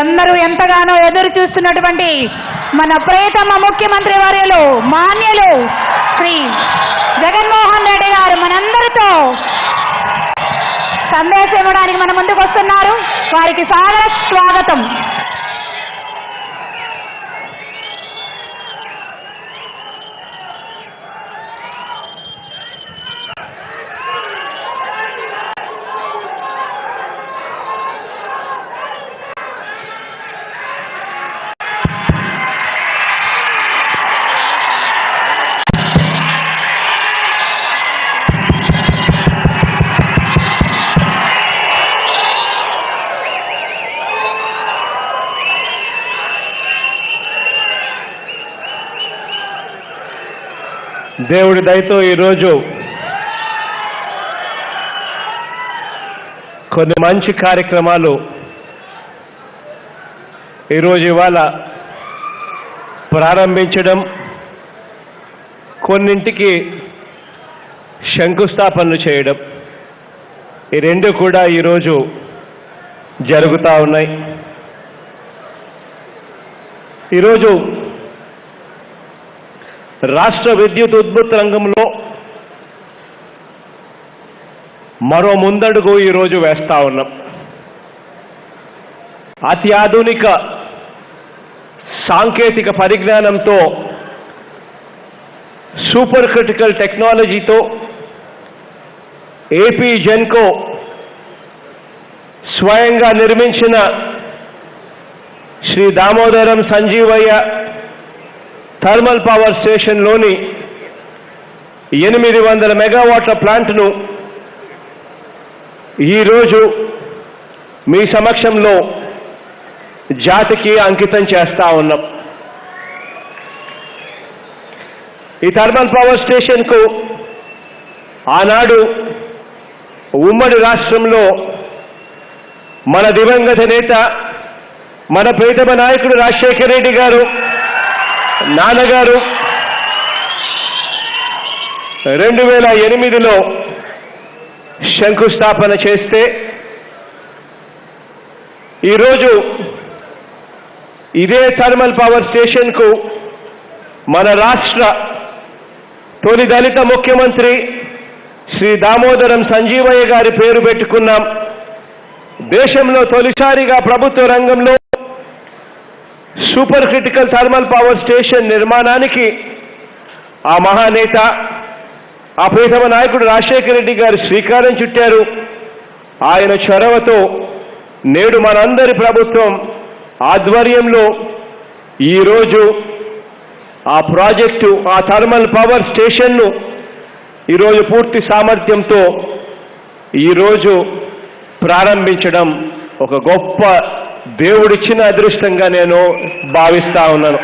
అందరూ ఎంతగానో ఎదురు చూస్తున్నటువంటి మన ప్రియతమ ముఖ్యమంత్రి వర్యులు మాన్యులు శ్రీ జగన్మోహన్ రెడ్డి గారు మనందరితో సందేశం ఇవ్వడానికి మన ముందుకు వస్తున్నారు. వారికి సాగర స్వాగతం. దేవుడి దయతో ఈరోజు కొన్ని మంచి కార్యక్రమాలు ఈరోజు ఇవాళ ప్రారంభించడం కొన్నింటికి శంకుస్థాపనలు చేయడం. ఈ రెండు కూడా ఈరోజు జరుగుతూ ఉన్నాయి. ఈరోజు రాష్ట్ర విద్యుత్ ఉద్భుత్ రంగంలో మరో ముందడుగు ఈరోజు వేస్తా ఉన్నాం. అత్యాధునిక సాంకేతిక పరిజ్ఞానంతో సూపర్ క్రిటికల్ టెక్నాలజీతో ఏపీ జెన్కో స్వయంగా నిర్మించిన శ్రీ దామోదరం సంజీవయ్య థర్మల్ పవర్ స్టేషన్లోని ఎనిమిది వందల మెగావాట్ల ప్లాంట్ను ఈరోజు మీ సమక్షంలో జాతికి అంకితం చేస్తా ఉన్నాం. ఈ థర్మల్ పవర్ స్టేషన్కు ఆనాడు ఉమ్మడి రాష్ట్రంలో మన దివంగత నేత మన ప్రీతమ నాయకుడు రాజశేఖర రెడ్డి గారు నాన్నగారు రెండు వేల ఎనిమిదిలో శంకుస్థాపన చేస్తే ఈరోజు ఇదే థర్మల్ పవర్ స్టేషన్కు మన రాష్ట్ర తొలి దళిత ముఖ్యమంత్రి శ్రీ దామోదరం సంజీవయ్య గారి పేరు పెట్టుకున్నాం. దేశంలో తొలిసారిగా ప్రభుత్వ రంగంలో super critical thermal power station నిర్మాణానికి ఆ మహానేత ఆ ప్రీతమ నాయకుడు రాజశేఖర రెడ్డి గారు శ్రీకారం చుట్టారు. ఆయన చొరవతో నేడు మనందరి ప్రభుత్వం ఆధ్వర్యంలో ఈరోజు ఆ ప్రాజెక్టు ఆ థర్మల్ పవర్ స్టేషన్ను ఈరోజు పూర్తి సామర్థ్యంతో ఈరోజు ప్రారంభించడం ఒక గొప్ప దేవుడిచ్చిన అదృష్టంగా నేను భావిస్తా ఉన్నాను.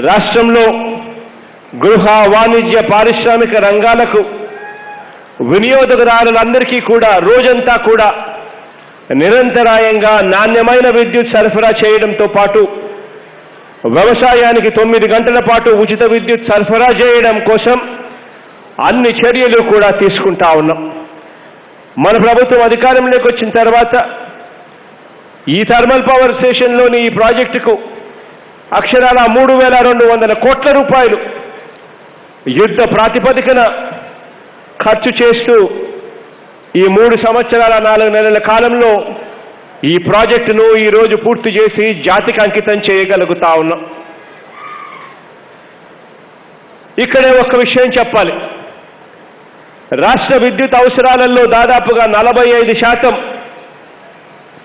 రాష్ట్రంలో గృహ వాణిజ్య పారిశ్రామిక రంగాలకు వినియోగదారులందరికీ కూడా రోజంతా కూడా నిరంతరాయంగా నాణ్యమైన విద్యుత్ సరఫరా చేయడంతో పాటు వ్యవసాయానికి తొమ్మిది గంటల పాటు ఉచిత విద్యుత్ సరఫరా చేయడం కోసం అన్ని చర్యలు కూడా తీసుకుంటా ఉన్నాం. మన ప్రభుత్వం అధికారంలోకి వచ్చిన తర్వాత ఈ థర్మల్ పవర్ స్టేషన్లోని ఈ ప్రాజెక్టుకు అక్షరాల మూడు వేల రెండు వందల కోట్ల రూపాయలు యుద్ధ ప్రాతిపదికన ఖర్చు చేస్తూ ఈ మూడు సంవత్సరాల నాలుగు నెలల కాలంలో ఈ ప్రాజెక్టును ఈరోజు పూర్తి చేసి జాతికి అంకితం చేయగలుగుతా ఉన్నాం. ఇక్కడే ఒక విషయం చెప్పాలి. రాష్ట్ర విద్యుత్ అవసరాలలో దాదాపుగా నలభై ఐదు శాతం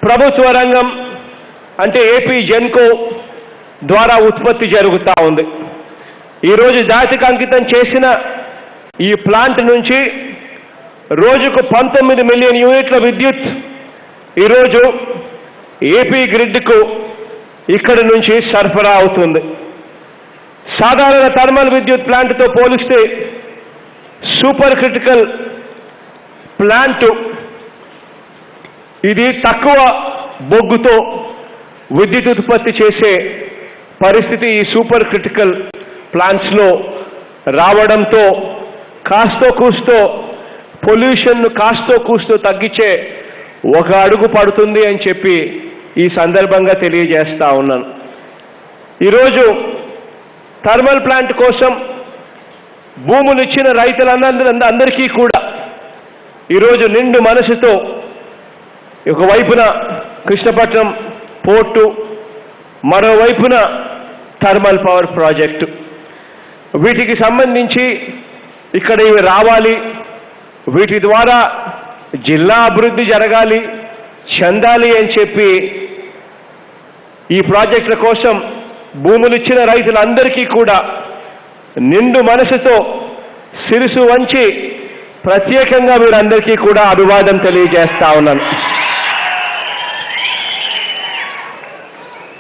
ప్రభుత్వ రంగం అంటే ఏపీ జెన్కో ద్వారా ఉత్పత్తి జరుగుతూ ఉంది. ఈరోజు జాతికి అంకితం చేసిన ఈ ప్లాంట్ నుంచి రోజుకు పంతొమ్మిది మిలియన్ యూనిట్ల విద్యుత్ ఈరోజు ఏపీ గ్రిడ్కు ఇక్కడి నుంచి సరఫరా అవుతుంది. సాధారణ థర్మల్ విద్యుత్ ప్లాంట్తో పోలిస్తే సూపర్ క్రిటికల్ ప్లాంట్ ఇది తక్కువ బొగ్గుతో విద్యుత్ ఉత్పత్తి చేసే పరిస్థితి ఈ సూపర్ క్రిటికల్ ప్లాంట్స్లో రావడంతో కాస్తో కూస్తో పొల్యూషన్ను కాస్తో కూస్తో తగ్గించే ఒక అడుగు పడుతుంది అని చెప్పి ఈ సందర్భంగా తెలియజేస్తా ఉన్నాను. ఈరోజు థర్మల్ ప్లాంట్ కోసం భూములు ఇచ్చిన రైతులందరి అందరికీ కూడా ఈరోజు నిండు మనసుతో ఒకవైపున కృష్ణపట్నం పోర్టు మరోవైపున థర్మల్ పవర్ ప్రాజెక్టు. వీటికి సంబంధించి ఇక్కడ ఇవి రావాలి. వీటి ద్వారా జిల్లా అభివృద్ధి జరగాలి చెందాలి అని చెప్పి ఈ ప్రాజెక్టుల కోసం భూములు ఇచ్చిన రైతులందరికీ కూడా నిండు మనసుతో సిరుసు వంచి ప్రత్యేకంగా వీరందరికీ కూడా అభివాదం తెలియజేస్తా ఉన్నాను.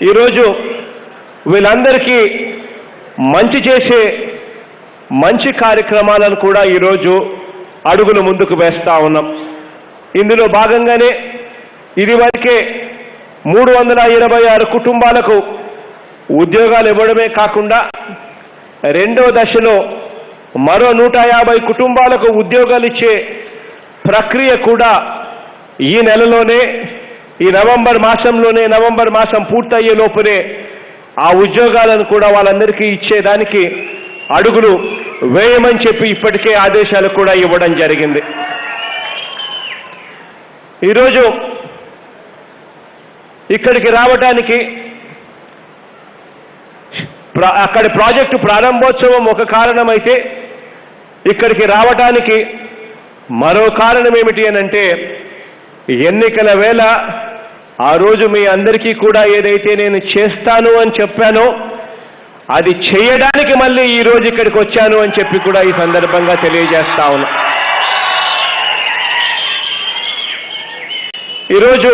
ఈరోజు వీళ్ళందరికీ మంచి చేసే మంచి కార్యక్రమాలను కూడా ఈరోజు అడుగులు ముందుకు వేస్తా ఉన్నాం. ఇందులో భాగంగానే ఇదివరకే మూడు వందల ఇరవై ఆరు కుటుంబాలకు ఉద్యోగాలు ఇవ్వడమే కాకుండా రెండో దశలో మరో నూట యాభై కుటుంబాలకు ఉద్యోగాలు ఇచ్చే ప్రక్రియ కూడా ఈ నెలలోనే ఈ నవంబర్ మాసంలోనే నవంబర్ మాసం పూర్తయ్యే లోపునే ఆ ఉద్యోగాలను కూడా వాళ్ళందరికీ ఇచ్చేదానికి అడుగులు వేయమని చెప్పి ఇప్పటికే ఆదేశాలు కూడా ఇవ్వడం జరిగింది. ఈరోజు ఇక్కడికి రావటానికి అక్కడి ప్రాజెక్టు ప్రారంభోత్సవం ఒక కారణమైతే ఇక్కడికి రావటానికి మరో కారణం ఏమిటి అని అంటే ఎన్నికల వేళ ఆ రోజు మీ అందరికీ కూడా ఏదైతే నేను చేస్తాను అని చెప్పానో అది చేయడానికి మళ్ళీ ఈ రోజు ఇక్కడికి వచ్చాను అని చెప్పి కూడా ఈ సందర్భంగా తెలియజేస్తా ఉన్నా. ఈరోజు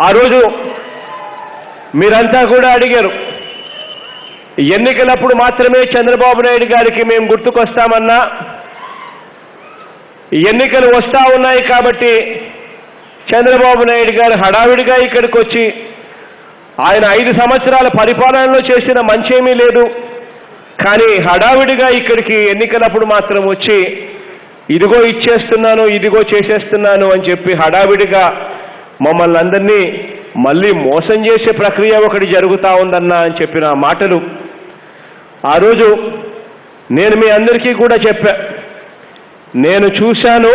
ఆ రోజు మీరంతా కూడా అడిగారు ఎన్నికలప్పుడు మాత్రమే చంద్రబాబు నాయుడు గారికి మేము గుర్తుకొస్తామన్నా ఎన్నికలు వస్తా ఉన్నాయి కాబట్టి చంద్రబాబు నాయుడు గారు హడావిడిగా ఇక్కడికి వచ్చి ఆయన ఐదు సంవత్సరాల పరిపాలనలో చేసిన మంచేమీ లేదు. కానీ హడావిడిగా ఇక్కడికి ఎన్నికలప్పుడు మాత్రం వచ్చి ఇదిగో ఇచ్చేస్తున్నాను ఇదిగో చేసేస్తున్నాను అని చెప్పి హడావిడిగా మమ్మల్ని అందరినీ మళ్ళీ మోసం చేసే ప్రక్రియ ఒకటి జరుగుతా ఉందన్నా అని చెప్పిన మాటలు. ఆ రోజు నేను మీ అందరికీ కూడా చెప్పా. నేను చూశాను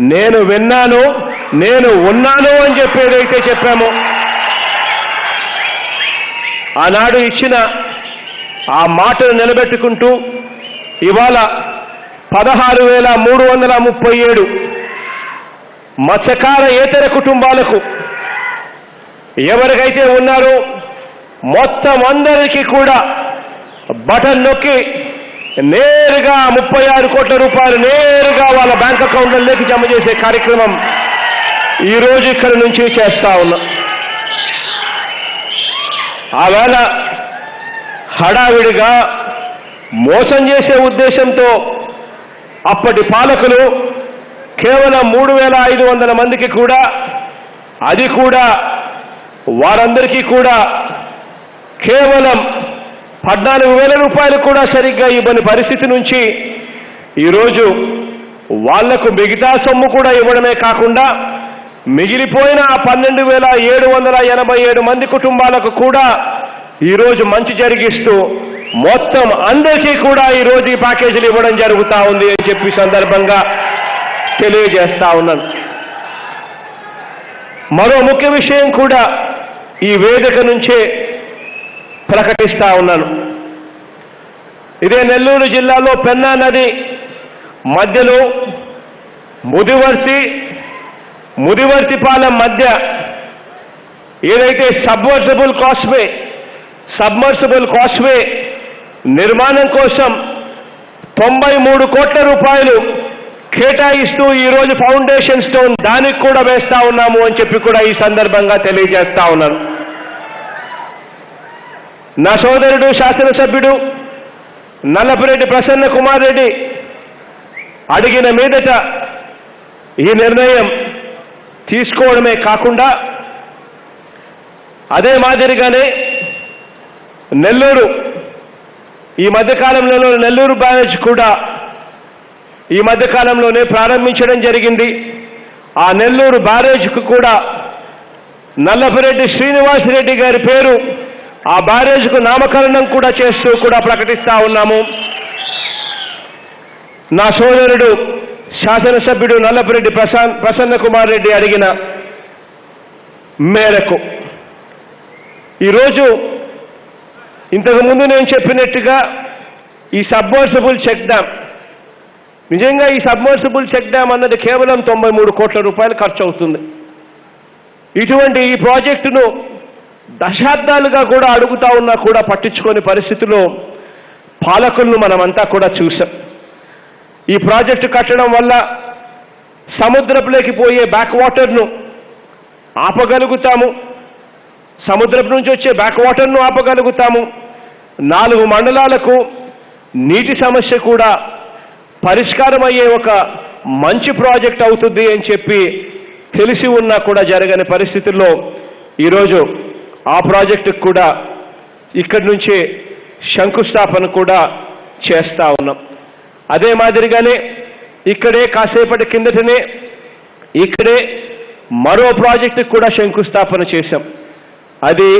నేను విన్నాను నేను ఉన్నాను అని చెప్పేదైతే చెప్పామో. ఆనాడు ఇచ్చిన ఆ మాటను నిలబెట్టుకుంటూ ఇవాళ పదహారు వేల మూడు వందల ముప్పై ఏడు మత్స్యకార ఏతర కుటుంబాలకు ఎవరికైతే ఉన్నారో మొత్తం అందరికీ కూడా బటన్ నొక్కి నేరుగా ముప్పై ఆరు కోట్ల రూపాయలు నేరుగా వాళ్ళ బ్యాంక్ అకౌంట్లలోకి జమ చేసే కార్యక్రమం ఈ రోజు ఇక్కడ నుంచి చేస్తా ఉన్నాం. ఆవేళ హడావిడిగా మోసం చేసే ఉద్దేశంతో అప్పటి పాలకులు కేవలం మూడు వేల ఐదు వందల మందికి కూడా అది కూడా వారందరికీ కూడా కేవలం పద్నాలుగు వేల రూపాయలు కూడా సరిగ్గా ఇవ్వని పరిస్థితి నుంచి ఈరోజు వాళ్ళకు మిగతా సొమ్ము కూడా ఇవ్వడమే కాకుండా మిగిలిపోయిన ఆ పన్నెండు వేల ఏడు వందల ఎనభై ఏడు మంది కుటుంబాలకు కూడా ఈరోజు మంచి జరిగిస్తూ మొత్తం అందరికీ కూడా ఈరోజు ఈ ప్యాకేజీలు ఇవ్వడం జరుగుతూ ఉంది అని చెప్పి సందర్భంగా తెలియజేస్తా ఉన్నాను. మరో ముఖ్య విషయం కూడా ఈ వేదిక నుంచే ప్రకటిస్తా ఉన్నాను. ఇదే నెల్లూరు జిల్లాలో పెన్నా నది మధ్యలో ముదివర్తి ముదివర్తిపాలెం మధ్య ఏదైతే సబ్మర్సిబుల్ కాస్వే సబ్మర్సిబుల్ కాస్వే నిర్మాణం కోసం తొంభై మూడు కోట్ల రూపాయలు కేటాయిస్తూ ఈరోజు ఫౌండేషన్ స్టోన్ దానికి కూడా వేస్తా ఉన్నాము అని చెప్పి కూడా ఈ సందర్భంగా తెలియజేస్తా ఉన్నాను. నా సోదరుడు శాసనసభ్యుడు నల్లపురెడ్డి ప్రసన్న కుమార్ రెడ్డి అడిగిన మీదట ఈ నిర్ణయం తీసుకోవడమే కాకుండా అదే మాదిరిగానే నెల్లూరు ఈ మధ్యకాలంలో నెల్లూరు బ్యారేజ్ కూడా ఈ మధ్యకాలంలోనే ప్రారంభించడం జరిగింది. ఆ నెల్లూరు బ్యారేజ్కు కూడా నల్లపరెడ్డి శ్రీనివాసరెడ్డి గారి పేరు ఆ బ్యారేజ్కు నామకరణం కూడా చేస్తూ కూడా ప్రకటిస్తా ఉన్నాము. నా సోదరుడు శాసనసభ్యుడు నల్లపురెడ్డి ప్రశాంత్ ప్రసన్న కుమార్ రెడ్డి అడిగిన మేరకు ఈరోజు ఇంతకుముందు నేను చెప్పినట్టుగా ఈ సబ్మర్సిబుల్ చెక్ డ్యామ్ నిజంగా ఈ సబ్మర్సిబుల్ చెక్ డ్యామ్ అన్నది కేవలం తొంభై మూడు కోట్ల రూపాయలు ఖర్చు అవుతుంది ఇటువంటి ఈ ప్రాజెక్టును దశాబ్దాలుగా కూడా అడుగుతా ఉన్నా కూడా పట్టించుకోని పరిస్థితిలో పాలకులను మనమంతా కూడా చూసాం ఈ ప్రాజెక్టు కట్టడం వల్ల సముద్రపులోకి పోయే బ్యాక్ వాటర్ను ఆపగలుగుతాము. సముద్రపు నుంచి వచ్చే బ్యాక్ వాటర్ను ఆపగలుగుతాము. నాలుగు మండలాలకు నీటి సమస్య కూడా పరిష్కారం అయ్యే ఒక మంచి ప్రాజెక్ట్ అవుతుంది అని చెప్పి తెలిసి ఉన్నా కూడా జరగని పరిస్థితుల్లో ఈరోజు ఆ ప్రాజెక్టుకు కూడా ఇక్కడి నుంచే శంకుస్థాపన కూడా చేస్తూ ఉన్నాం. అదే మాదిరిగానే ఇక్కడే కాసేపటి కిందటనే ఇక్కడే మరో ప్రాజెక్టుకు కూడా శంకుస్థాపన చేశాం. అది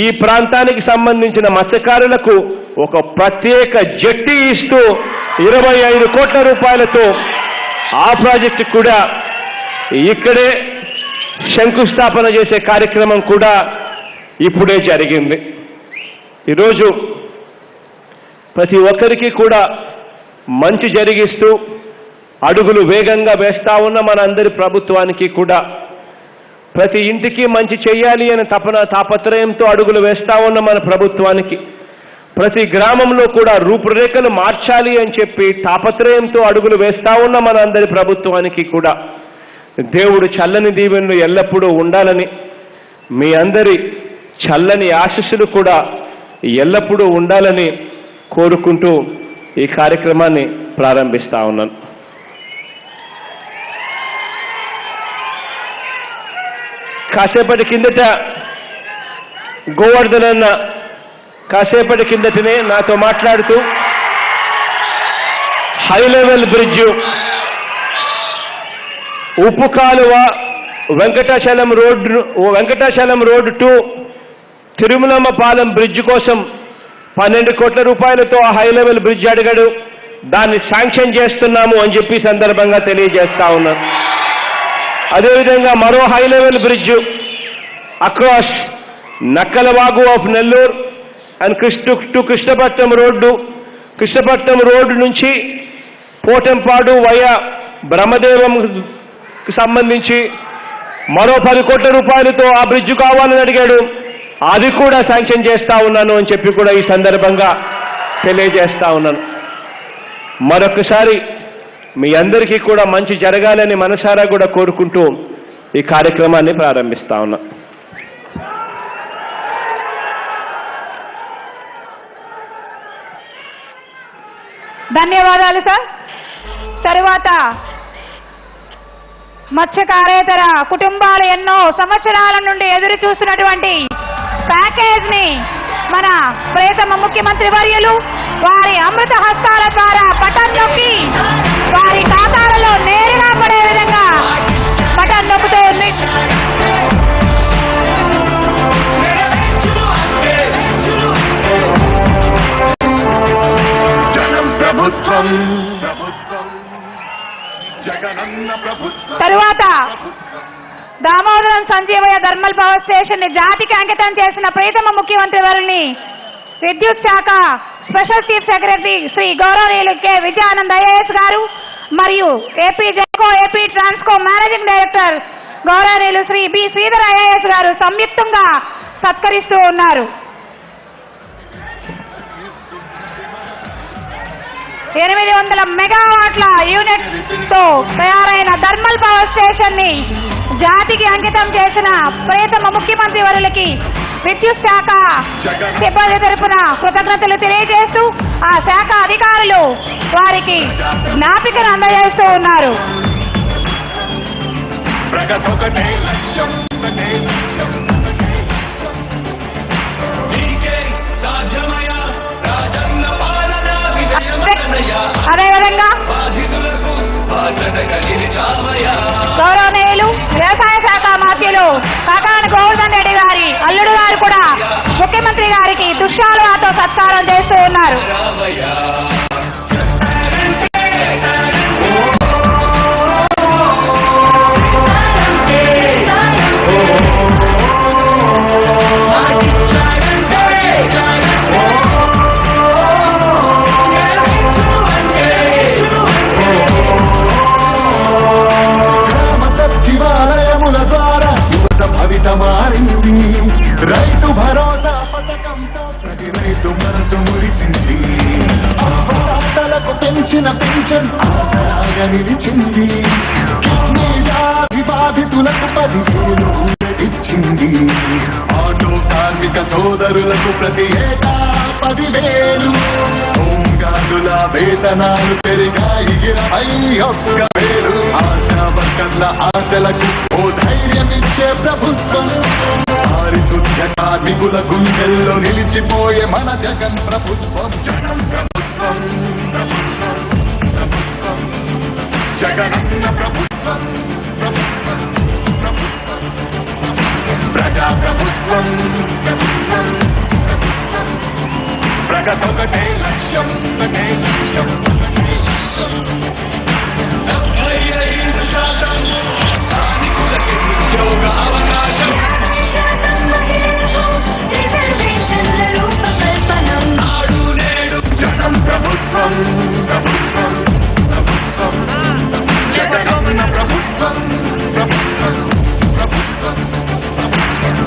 ఈ ప్రాంతానికి సంబంధించిన మత్స్యకారులకు ఒక ప్రత్యేక జట్టి ఇస్తూ ఇరవై ఐదు కోట్ల రూపాయలతో ఆ ప్రాజెక్టు కూడా ఇక్కడే శంకుస్థాపన చేసే కార్యక్రమం కూడా ఇప్పుడే జరిగింది. ఈరోజు ప్రతి ఒక్కరికి కూడా మంచి జరిగిస్తూ అడుగులు వేగంగా వేస్తా ఉన్న మనందరి ప్రభుత్వానికి కూడా ప్రతి ఇంటికి మంచి చేయాలి అనే తపన తాపత్రయంతో అడుగులు వేస్తా ఉన్న మన ప్రభుత్వానికి ప్రతి గ్రామంలో కూడా రూపురేఖలు మార్చాలి అని చెప్పి తాపత్రయంతో అడుగులు వేస్తా ఉన్న మన అందరి ప్రభుత్వానికి కూడా దేవుడు చల్లని దీవెనలు ఎల్లప్పుడూ ఉండాలని మీ అందరి చల్లని ఆశీస్సులు కూడా ఎల్లప్పుడూ ఉండాలని కోరుకుంటూ ఈ కార్యక్రమాన్ని ప్రారంభిస్తా ఉన్నాను. కాసేపటి కిందట గోవర్ధన్ అన్న కాసేపటి కిందటనే నాతో మాట్లాడుతూ హై లెవెల్ బ్రిడ్జ్ ఉప్పు కాలువ Venkatachalam road Venkatachalam road to Tirumalamma Palem bridge కోసం పన్నెండు కోట్ల రూపాయలతో ఆ హై లెవెల్ బ్రిడ్జ్ అడిగాడు. దాన్ని శాంక్షన్ చేస్తున్నాము అని చెప్పి సందర్భంగా తెలియజేస్తా ఉన్నారు అదేవిధంగా మరో high level bridge across Nakkalavagu of Nellore and Krishna to Krishnapatnam road Krishnapatnam road నుంచి పోటంపాడు వయా బ్రహ్మదేవంకి సంబంధించి మరో పది కోట్ల రూపాయలతో ఆ బ్రిడ్జ్ కావాలని అడిగాడు. అది కూడా శాంక్షన్ చేస్తా ఉన్నాను అని చెప్పి కూడా ఈ సందర్భంగా తెలియజేస్తా ఉన్నాను. మరొకసారి మీ అందరికీ కూడా మంచి జరగాలని మనసారా కూడా కోరుకుంటూ ఈ కార్యక్రమాన్ని ప్రారంభిస్తా ఉన్నా. ధన్యవాదాలు సార్. తరువాత మత్స్యకారేతర కుటుంబాలు ఎన్నో సంవత్సరాల నుండి ఎదురు చూస్తున్నటువంటి ప్యాకేజ్ని మన ప్రియతమ ముఖ్యమంత్రి వర్యులు వారి అమృత హస్తాల ద్వారా బటన్ నొక్కి వారి ఖాతాలలో నేరుగా పడే విధంగా బటన్ నొక్కుతూ ఉంది. ప్రభుత్వం. తరువాత దామోదరం సంజీవయ్య థర్మల్ పవర్ స్టేషన్ని జాతికి అంకితం చేసిన ప్రీతమ ముఖ్యమంత్రి వారిని విద్యుత్ శాఖ స్పెషల్ చీఫ్ సెక్రటరీ శ్రీ గౌరవనీయులు కె. విజయానంద్ ఐఏఎస్ గారు మరియు AP Genco AP Transco managing director గౌరవనీయులు శ్రీ బి. శ్రీధర్ ఐఏఎస్ గారు సంయుక్తంగా సత్కరిస్తూ ఉన్నారు. ఎనిమిది వందల మెగావాట్ల యూనిట్తో తయారైన థర్మల్ పవర్ స్టేషన్ని జాతికి అంకితం చేసిన ప్రియతమ ముఖ్యమంత్రి వరులకి విద్యుత్ శాఖ సిబ్బంది తరపున కృతజ్ఞతలు తెలియజేస్తూ ఆ శాఖ అధికారులు వారికి జ్ఞాపికను అందజేస్తూ ఉన్నారు. ప్రగతొకటే లక్ష్యం ఒకటే లక్ష్యం ఒకటే అదేవిధంగా గౌరవనీయులు వ్యవసాయ శాఖ మాత్యులు కాకాని గోవర్ధన్ రెడ్డి గారి అల్లుడు గారు కూడా ముఖ్యమంత్రి గారికి దుశ్శాలతో సత్కారం చేస్తూ ఉన్నారు. నిలిచింది కిడ్నీ వ్యాధి బాధితులకు పదివేలు ఇచ్చింది. ఆటో కార్మిక సోదరులకు ప్రతి ఏటా పదివేలు. హోంగార్డుల వేతనాలు పెరిగాయి ఇరవై ఒక్క వేలు. ఆశా వర్కర్ల ఆశలకు ఓ ధైర్యం ఇచ్చే ప్రభుత్వం. పారిశుద్ధ కార్మికుల గుండెల్లో నిలిచిపోయే మన జగన్ ప్రభుత్వం. జగన్ ప్రభుత్వం, ప్రభుత్వం. జగనన్న ప్రభుత్వం ప్రభుత్వం, ప్రజా ప్రభుత్వం ప్రగతొకటే లక్ష్యం ఒకటే లక్ష్యం ఒకటే లక్ష్యం డెబ్బై ఐదు శాతం స్థానికులకి ఉద్యోగ అవకాశం ప్రభుత్వం ప్రభుత్వం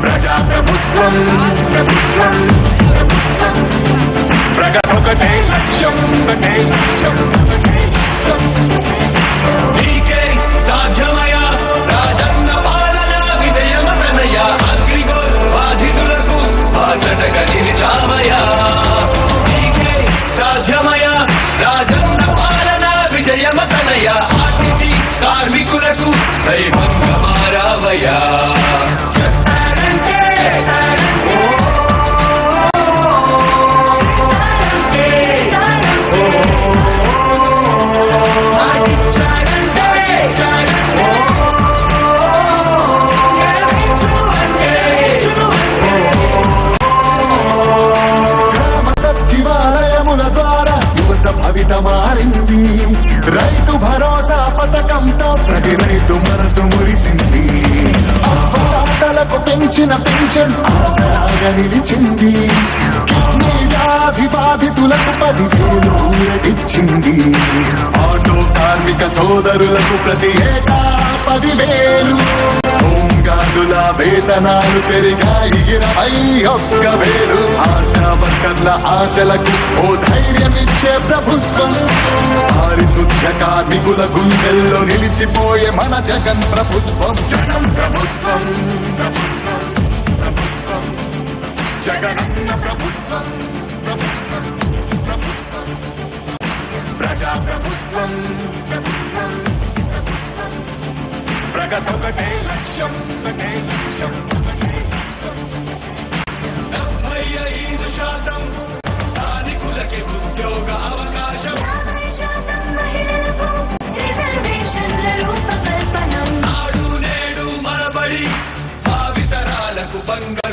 ప్రజాప్రభుత్వం ప్రభుత్వం ప్రభుత్వం ప్రజా లక్ష్యం ఒకటే లక్ష్యం ఒకటే లక్ష్యం నీకే సాధ్యమయ రాజన్న పాలన అగ్రిగోల్ బాధితులకు हरि भक्त मारावया వచ్చింది. నిలిచింది కిడ్నీ వ్యాధి బాధితులకు పదివేలు ఊరటిచ్చింది. ఆటో కార్మిక సోదరులకు ప్రతి ఏటా పదివేలు. హోంగార్డుల వేతనాలు పెరిగాయి. ఇరవై ఒక్క వేలు. ఆశా వర్కర్ల ఆశలకు ఓ ధైర్యం ఇచ్చే ప్రభుత్వం. పారిశుద్ధ కార్మికుల గుండెల్లో నిలిచిపోయే మన జగన్ ప్రభుత్వం. జగన్ ప్రభుత్వం ప్రభుత్వం ప్రభుత్వం. జగనన్న ప్రభుత్వం ప్రభుత్వం ప్రభుత్వం ప్రజా ప్రభుత్వం ప్రభుత్వం ప్రభుత్వం ప్రగతొకటే లక్ష్యం ఒకటే లక్ష్యం ఒకటే లక్ష్యం డెబ్బై ఐదు శాతం స్థానికులకి ఉద్యోగ అవకాశం నాడు నేడు మనబడి భావితరాలకు బంగారు